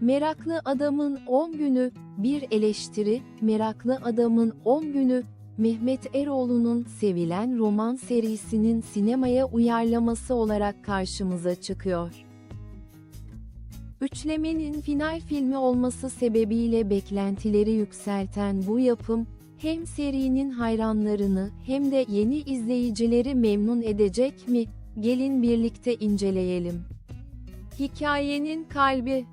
Meraklı Adamın 10 Günü, bir eleştiri, Meraklı Adamın 10 Günü, Mehmet Eroğlu'nun sevilen roman serisinin sinemaya uyarlaması olarak karşımıza çıkıyor. Üçlemenin final filmi olması sebebiyle beklentileri yükselten bu yapım, hem serinin hayranlarını hem de yeni izleyicileri memnun edecek mi? Gelin birlikte inceleyelim. Hikayenin kalbi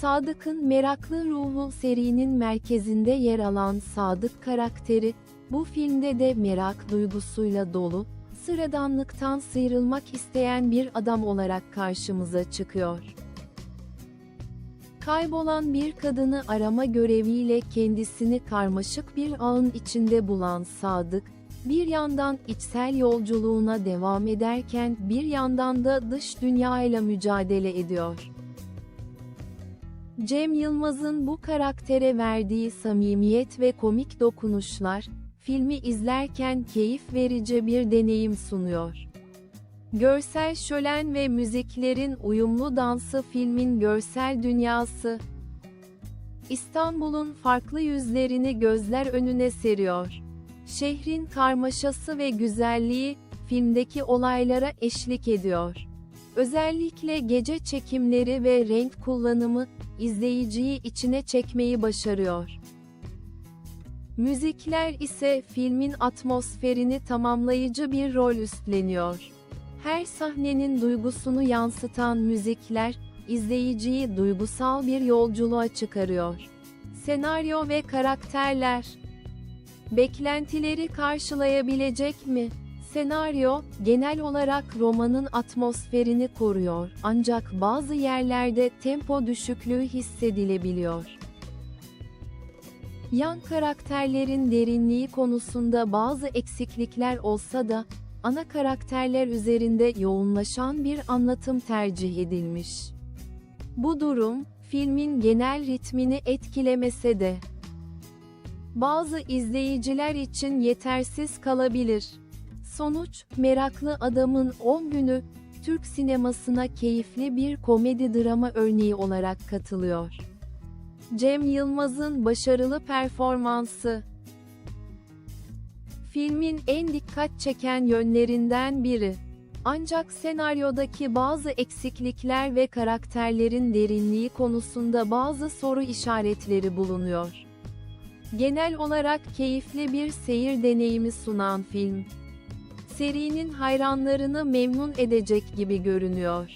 Sadık'ın meraklı ruhu serinin merkezinde yer alan Sadık karakteri, bu filmde de merak duygusuyla dolu, sıradanlıktan sıyrılmak isteyen bir adam olarak karşımıza çıkıyor. Kaybolan bir kadını arama göreviyle kendisini karmaşık bir ağın içinde bulan Sadık, bir yandan içsel yolculuğuna devam ederken bir yandan da dış dünyayla mücadele ediyor. Cem Yılmaz'ın bu karaktere verdiği samimiyet ve komik dokunuşlar, filmi izlerken keyif verici bir deneyim sunuyor. Görsel şölen ve müziklerin uyumlu dansı filmin görsel dünyası, İstanbul'un farklı yüzlerini gözler önüne seriyor. Şehrin karmaşası ve güzelliği, filmdeki olaylara eşlik ediyor. Özellikle gece çekimleri ve renk kullanımı, izleyiciyi içine çekmeyi başarıyor. Müzikler ise filmin atmosferini tamamlayıcı bir rol üstleniyor. Her sahnenin duygusunu yansıtan müzikler, izleyiciyi duygusal bir yolculuğa çıkarıyor. Senaryo ve karakterler Beklentileri karşılayabilecek mi? Senaryo, genel olarak romanın atmosferini koruyor, ancak bazı yerlerde tempo düşüklüğü hissedilebiliyor. Yan karakterlerin derinliği konusunda bazı eksiklikler olsa da, ana karakterler üzerinde yoğunlaşan bir anlatım tercih edilmiş. Bu durum, filmin genel ritmini etkilemese de, bazı izleyiciler için yetersiz kalabilir. Sonuç, meraklı adamın 10 günü, Türk sinemasına keyifli bir komedi drama örneği olarak katılıyor. Cem Yılmaz'ın başarılı performansı Filmin en dikkat çeken yönlerinden biri. Ancak senaryodaki bazı eksiklikler ve karakterlerin derinliği konusunda bazı soru işaretleri bulunuyor. Genel olarak keyifli bir seyir deneyimi sunan film serinin hayranlarını memnun edecek gibi görünüyor.